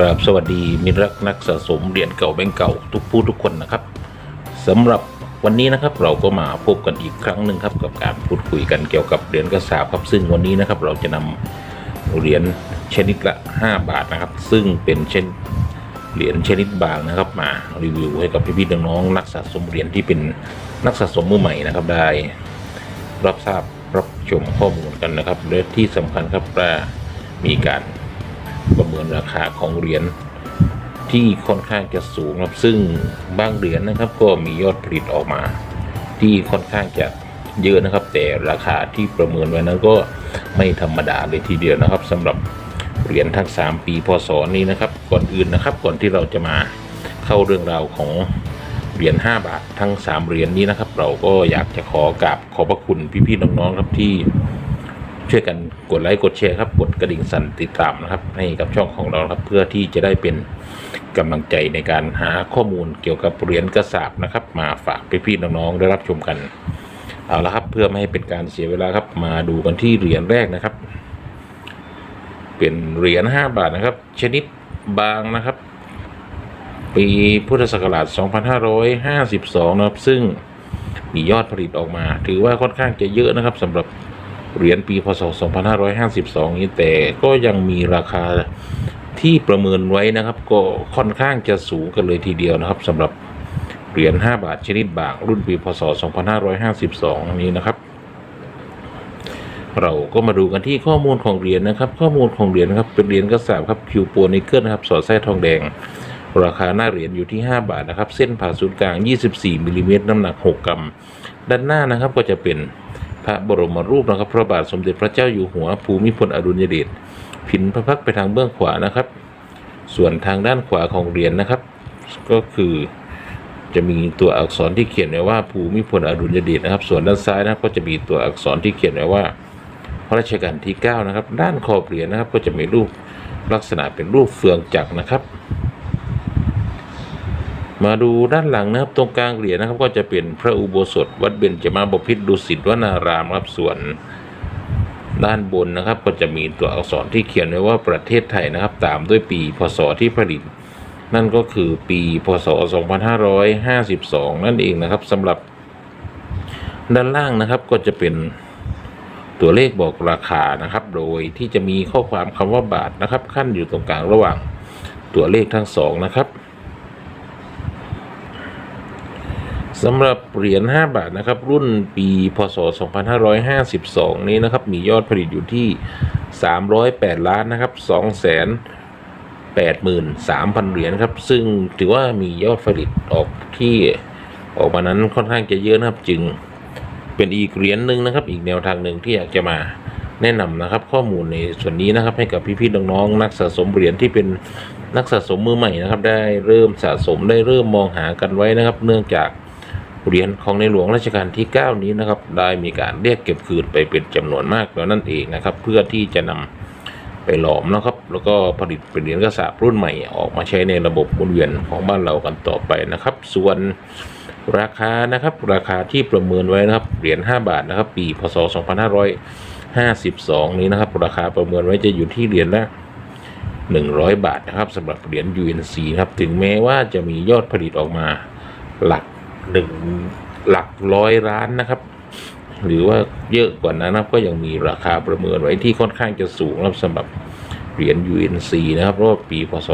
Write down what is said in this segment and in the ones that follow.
กราบสวัสดีมิรักนักสะสมเหรียญเก่าแบงก์เก่าทุกผู้ทุกคนนะครับสำหรับวันนี้นะครับเราก็มาพบกันอีกครั้งหนึ่งครับกับการพูดคุยกันเกี่ยวกับเหรียญกระสาบครับซึ่งวันนี้นะครับเราจะนำเหรียญชนิดละ 5 บาทนะครับ ซึ่งเป็นเช่นเหรียญชนิดบางนะครับมารีวิวให้กับพี่ๆน้องๆนักสะสมเหรียญที่เป็นนักสะสมมือใหม่นะครับได้ รับทราบรับชมข้อมูลกันนะครับและที่สำคัญครับว่ามีการ ประเมินราคาของเหรียญที่ค่อนข้างจะสูงครับซึ่งบางเหรียญนะครับก็มียอดผลิตออกมา ที่ค่อนข้างจะเยอะนะครับ แต่ราคาที่ประเมินไว้นั้นก็ไม่ธรรมดาเลยทีเดียวนะครับสำหรับเหรียญทั้ง 3 ปีพศนี้นะครับ ก่อนอื่นนะครับ ก่อนที่เราจะมาเข้าเรื่องราวของเหรียญ5บาททั้ง 3 เหรียญนี้นะครับ เราก็อยากจะขอกราบขอบพระคุณพี่ๆน้องๆครับที่ ช่วยกันกดไลค์กดแชร์ครับกดกระดิ่งสั่นติดตามนะครับ ให้กับช่องของเราครับเพื่อที่จะได้เป็นกำลังใจในการหาข้อมูลเกี่ยวกับเหรียญกระสาบนะครับ มาฝากพี่ๆน้องๆได้รับชมกันเอาละครับเพื่อไม่ให้เป็นการเสียเวลาครับ มาดูกันที่เหรียญแรกนะครับ เป็นเหรียญ5บาทนะครับ ชนิดบางนะครับ ปีพุทธศักราช 2552 นะครับ ซึ่งมียอดผลิตออกมา ถือว่าค่อนข้างจะเยอะนะครับสำหรับ เหรียญปีพศ 2552 นี้แต่ก็ยังมีราคาที่ประเมินไว้นะครับ ก็ค่อนข้างจะสูงกันเลยทีเดียวนะครับสำหรับเหรียญ 5 บาทชนิดบางรุ่นปีพศ 2552 นี้นะครับ เราก็มาดูกันที่ข้อมูลของเหรียญนะครับ ข้อมูลของเหรียญครับเป็นเหรียญกระสาบครับคิวโปรนิกเกิลนะครับสอดแส้ทองแดงราคาหน้าเหรียญอยู่ที่ 5 บาทนะครับ เส้นผ่าศูนย์กลาง 24มิลลิเมตรน้ำหนัก 6 กรัม ด้านหน้านะครับก็จะเป็น ระบรมรูปนะครับ พระบาทสมเด็จพระเจ้าอยู่หัวภูมิพลอดุลยเดชผินพระพักไปทางเบื้องขวานะครับ ส่วนทางด้านขวาของเหรียญนะครับ ก็คือจะมีตัวอักษรที่เขียนไว้ว่าภูมิพลอดุลยเดชนะครับ ส่วนด้านซ้ายนะก็จะมีตัวอักษรที่เขียนไว้ว่าพระราชกาลที่ 9 นะครับ ด้านขอบเหรียญนะครับ ก็จะมีรูปลักษณะเป็นรูปเฟืองจักรนะครับ มาดูด้านหลังนะครับตรงกลางเหรียญนะครับ ก็จะเป็นพระอุโบสถ วัดเบญจมาบพิตรดุสิตวนารามครับส่วนด้านบนนะครับ ก็จะมีตัวอักษรที่เขียนไว้ว่าประเทศไทยนะครับ ตามด้วยปีพศที่ผลิต นั่นก็คือปีพศ 2552 นั่นเองนะครับสำหรับด้านล่างนะครับก็จะเป็นตัวเลขบอกราคานะครับ โดยที่จะมีข้อความคำว่าบาทนะครับ ขั้นอยู่ตรงกลางระหว่างตัวเลขทั้งสองนะครับ สำหรับเหรียญ 5 บาทนะครับ รุ่นปีพศ 2552 นี้นะครับ มียอดผลิตอยู่ที่ 308 ล้านนะครับ2แสน83,000 เหรียญครับ ซึ่งถือว่ามียอดผลิตออกที่ออกมานั้นค่อนข้างจะเยอะนะครับ จึงเป็นอีกเหรียญหนึ่งนะครับ อีกแนวทางหนึ่งที่อยากจะมาแนะนำนะครับ ข้อมูลในส่วนนี้นะครับ ให้กับพี่ๆน้องๆนักสะสมเหรียญที่เป็นนักสะสมมือใหม่นะครับ ได้เริ่มสะสมได้เริ่มมองหากันไว้นะครับ เนื่องจาก เหรียญของในหลวงรัชกาลที่ 9 นี้นะครับ ได้มีการเรียกเก็บคืนไปเป็นจำนวนมากแล้วนั่นเองนะครับ เพื่อที่จะนำไปหลอมนะครับ แล้วก็ผลิตเป็นเหรียญกระสาบรุ่นใหม่ออกมาใช้ในระบบหมุนเวียนของบ้านเรากันต่อไปนะครับ ส่วนราคานะครับ ราคาที่ประเมินไว้นะครับ เหรียญ5บาทนะครับ ปีพศ 2552 นี้นะครับ ราคาประเมินไว้จะอยู่ที่เหรียญละ100 บาทนะครับสำหรับเหรียญ UNC ครับ ถึงแม้ว่าจะมียอดผลิตออกมาหลัก หนึ่งหลักร้อยล้านนะครับ หรือว่าเยอะกว่านั้นนะครับ ก็ยังมีราคาประเมินไว้ที่ค่อนข้างจะสูงสำหรับเหรียญ UNC นะครับเพราะปีพศ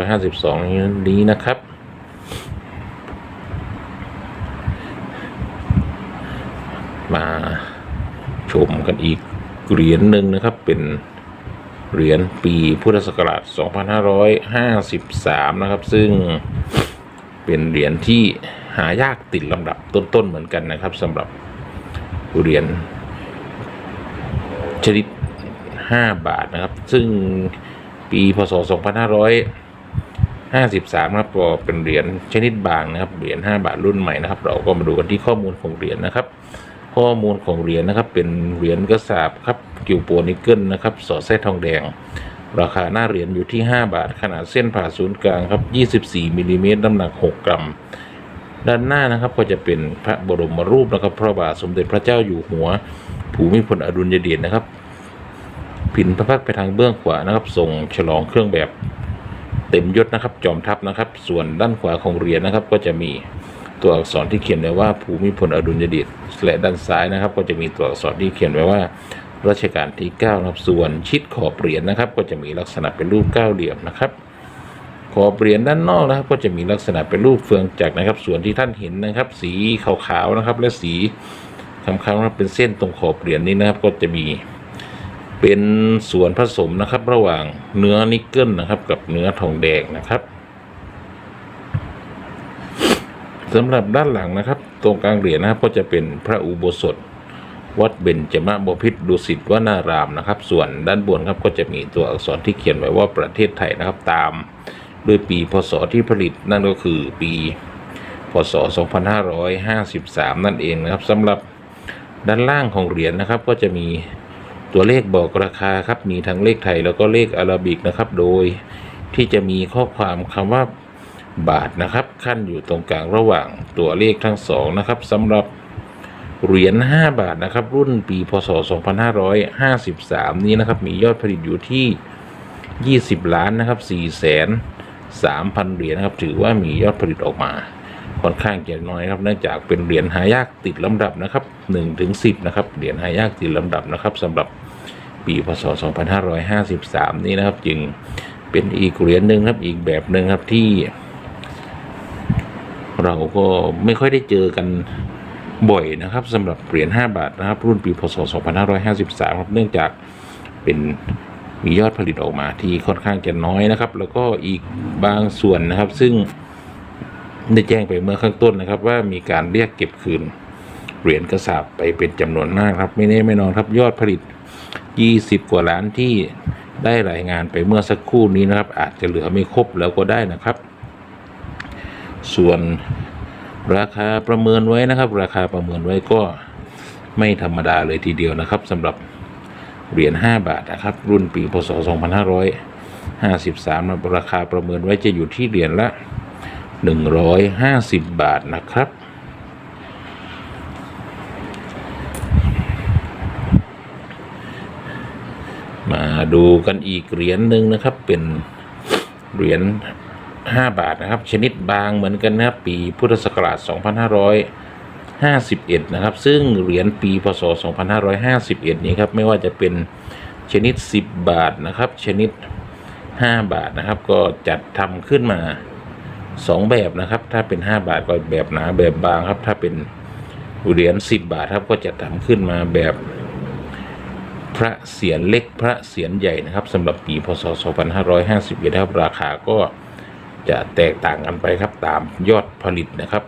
2552 นี้นะครับ มาชมกันอีกเหรียญหนึ่งนะครับเป็นเหรียญปีพุทธศักราช 2553 นะครับ ซึ่งเป็นเหรียญที่ หายากติดลำดับต้นๆเหมือนกันนะครับสำหรับเหรียญชนิด 5 บาทนะครับ ซึ่งปีพศ 2553นะครับก็เป็นเหรียญชนิดบางนะครับเหรียญ5บาทรุ่นใหม่นะครับ เราก็มาดูกันที่ข้อมูลของเหรียญนะครับ ข้อมูลของเหรียญนะครับ เป็นเหรียญกระสาบครับกิวโปนิกเกิลนะครับสอดไส้ทองแดง ราคาหน้าเหรียญอยู่ที่ 5 บาท ขนาดเส้นผ่าศูนย์กลางครับ 24มิลลิเมตรน้ำหนัก 6 กรัม ด้านหน้านะครับก็จะเป็นพระบรมรูปนะครับพระบาทสมเด็จพระเจ้าอยู่หัว ภูมิพลอดุลยเดชนะครับผินพระพักตร์ไปทางเบื้องขวานะครับทรงฉลองเครื่องแบบเต็มยศนะครับ จอมทัพนะครับ ส่วนด้านขวาของเหรียญนะครับ ก็จะมีตัวอักษรที่เขียนไว้ว่าภูมิพลอดุลยเดชและด้านซ้ายนะครับ ก็จะมีตัวอักษรที่เขียนไว้ว่ารัชกาลที่9นะครับส่วนชิดขอบเหรียญนะครับ ก็จะมีลักษณะเป็นรูปเก้าเหลี่ยมนะครับ ขอบเหรียญด้านนอกนะครับ ก็จะมีลักษณะเป็นรูปเฟืองจักรนะครับ ส่วนที่ท่านเห็นนะครับ สีขาวๆนะครับ และสีคำๆนะครับเป็นเส้นตรงขอบเหรียญนี้นะครับ ก็จะมีเป็นส่วนผสมนะครับ ระหว่างเนื้อนิกเกิลนะครับ กับเนื้อทองแดงนะครับสำหรับด้านหลังนะครับ ตรงกลางเหรียญนะครับก็จะเป็นพระอุโบสถ วัดเบญจมบพิตรดุสิตวนารามนะครับ ส่วนด้านบนครับก็จะมีตัวอักษรที่เขียนไว้ว่าประเทศไทยนะครับตาม ด้วยปีพศที่ผลิตนั่นก็คือปีพศ 2553 นั่นเองนะครับสำหรับด้านล่างของเหรียญนะครับ ก็จะมีตัวเลขบอกราคาครับมีทั้งเลขไทยแล้วก็เลขอาราบิกนะครับ โดยที่จะมีข้อความคำว่าบาทนะครับ ขั้นอยู่ตรงกลางระหว่างตัวเลขทั้งสองนะครับสำหรับเหรียญ5บาทนะครับ รุ่นปีพศ 2553 นี้นะครับ มียอดผลิตอยู่ที่ 20 ล้านนะครับ4แสน 3,000 เหรียญนะครับ ถือว่ามียอดผลิตออกมา ค่อนข้างจะน้อยครับ เนื่องจากเป็นเหรียญหายากติดลำดับนะครับ1ถึง10 นะครับ เหรียญหายากติดลำดับนะครับสำหรับปีพศ 2553 นี้นะครับ จึงเป็นอีกเหรียญหนึ่งครับ อีกแบบหนึ่งครับที่ เราก็ไม่ค่อยได้เจอกันบ่อยนะครับสำหรับเหรียญ5บาทนะครับ รุ่นปีพศ 2553 ครับเนื่องจากเป็น มียอดผลิตออกมาที่ค่อนข้างจะน้อยนะครับ แล้วก็อีกบางส่วนนะครับ ซึ่งได้แจ้งไปเมื่อข้างต้นนะครับ ว่ามีการเรียกเก็บคืนเหรียญกระสาบไปเป็นจำนวนมากครับ ไม่แน่ไม่นอนครับยอดผลิต 20 กว่าล้านที่ได้รายงานไปเมื่อสักครู่นี้นะครับ อาจจะเหลือไม่ครบแล้วก็ได้นะครับ ส่วนราคาประเมินไว้นะครับ ราคาประเมินไว้ก็ไม่ธรรมดาเลยทีเดียวนะครับสำหรับ เหรียญ5บาทนะครับ รุ่นปีพศ 2553 ราคาประเมินไว้จะอยู่ที่เหรียญละ 150 บาทนะครับมาดูกันอีกเหรียญหนึ่งนะครับ เป็นเหรียญ5บาทนะครับ ชนิดบางเหมือนกันนะครับ ปีพุทธศักราช 2551 นะครับ ซึ่งเหรียญปีพศ 2551 นี้ครับ ไม่ว่าจะเป็นชนิด 10 บาทนะครับ ชนิด 5 บาทนะครับ ก็จัดทำขึ้นมา 2 แบบนะครับ ถ้าเป็น 5 บาทก็แบบหนาแบบบางครับ ถ้าเป็นเหรียญ10 บาทครับ ก็จะทำขึ้นมาแบบพระเศียรเล็กพระเศียรใหญ่นะครับสำหรับปีพศ 2551นะครับราคาก็จะแตกต่างกันไปครับตามยอดผลิตนะครับ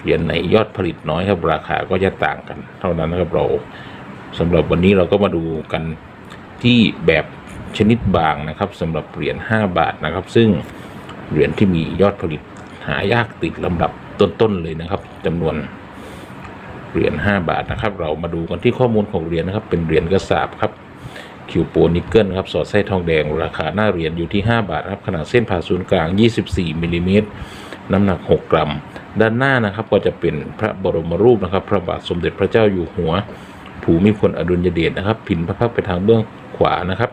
เหรียญไหนยอดผลิตน้อยครับราคาก็จะต่างกัน เท่านั้นนะครับเราสำหรับวันนี้เราก็มาดูกันที่แบบชนิดบางนะครับสำหรับเหรียญ5บาทนะครับ ซึ่งเหรียญที่มียอดผลิตหายากติดลำดับต้นๆเลยนะครับจำนวนเหรียญ5บาทนะครับ เรามาดูกันที่ข้อมูลของเหรียญนะครับ เป็นเหรียญกระสาบครับคิวโปนิกเกิลครับสอดไส้ทองแดง ราคาหน้าเหรียญอยู่ที่ 5 บาทครับขนาดเส้นผ่าศูนย์กลาง 24มิลลิเมตรน้ำหนัก 6 กรัม ด้านหน้านะครับก็จะเป็นพระบรมรูปนะครับ พระบาทสมเด็จพระเจ้าอยู่หัว ภูมิพลอดุลยเดชนะครับพินพระพักตร์ไปทางเบื้องขวานะครับ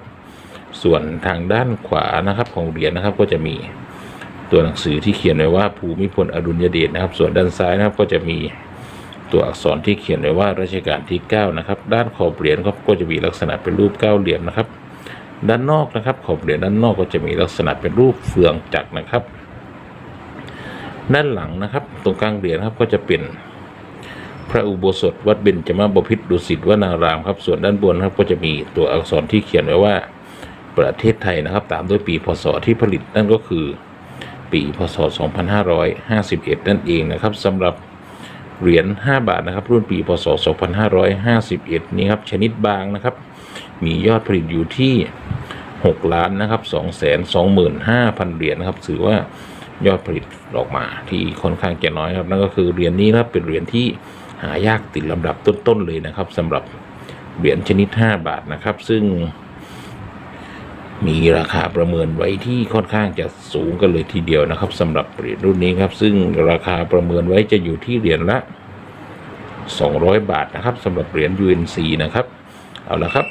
ส่วนทางด้านขวานะครับของเหรียญนะครับก็จะมีตัวหนังสือที่เขียนไว้ว่าภูมิพลอดุลยเดชนะครับ ส่วนด้านซ้ายนะครับก็จะมีตัวอักษรที่เขียนไว้ว่ารัชกาลที่ 9 นะครับ ด้านขอบเหรียญก็จะมีลักษณะเป็นรูปเก้าเหลี่ยมนะครับ ด้านนอกนะครับ ขอบเหรียญด้านนอกก็จะมีลักษณะเป็นรูปเฟืองจักรนะครับ ด้านหลังนะครับ ตรงกลางเหรียญครับก็จะเป็นพระอุโบสถวัดเบญจมบพิตรดุสิตวนารามครับ ส่วนด้านบนครับก็จะมีตัวอักษรที่เขียนไว้ว่าประเทศไทยนะครับ ตามด้วยปีพศที่ผลิตนั่นก็คือ ปีพศ 2551 นั่นเองนะครับสำหรับเหรียญ5บาทนะครับ รุ่นปีพศ 2551 นี้ครับชนิดบางนะครับ มียอดผลิตอยู่ที่ 6 ล้านนะครับ225,000 เหรียญนะครับถือว่า ยอดผลิตออกมาที่ค่อนข้างจะน้อยครับนั่นก็คือเหรียญนี้นะครับเป็นเหรียญที่หายากติดลำดับต้นๆเลยนะครับสำหรับเหรียญชนิด 5 บาทนะครับ ซึ่ง มีราคาประเมินไว้ที่ค่อนข้างจะสูงกันเลยทีเดียวนะครับสำหรับเหรียญรุ่นนี้ครับ ซึ่งราคาประเมินไว้จะอยู่ที่เหรียญละ 200 บาทนะครับสำหรับเหรียญ UNC นะครับ เอาละครับ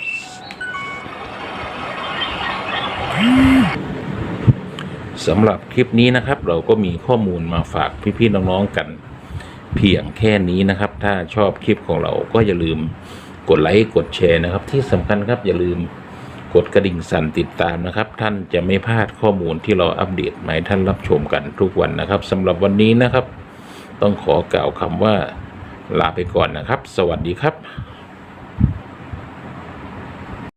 สำหรับคลิปนี้นะครับ เราก็มีข้อมูลมาฝากพี่ๆน้องๆกัน เพียงแค่นี้นะครับ ถ้าชอบคลิปของเราก็อย่าลืมกดไลค์กดแชร์นะครับ ที่สำคัญครับอย่าลืมกดกระดิ่งสั่นติดตามนะครับ ท่านจะไม่พลาดข้อมูลที่เราอัปเดตมาให้ท่านรับชมกันทุกวันนะครับสำหรับวันนี้นะครับ ต้องขอกล่าวคำว่าลาไปก่อนนะครับ สวัสดีครับ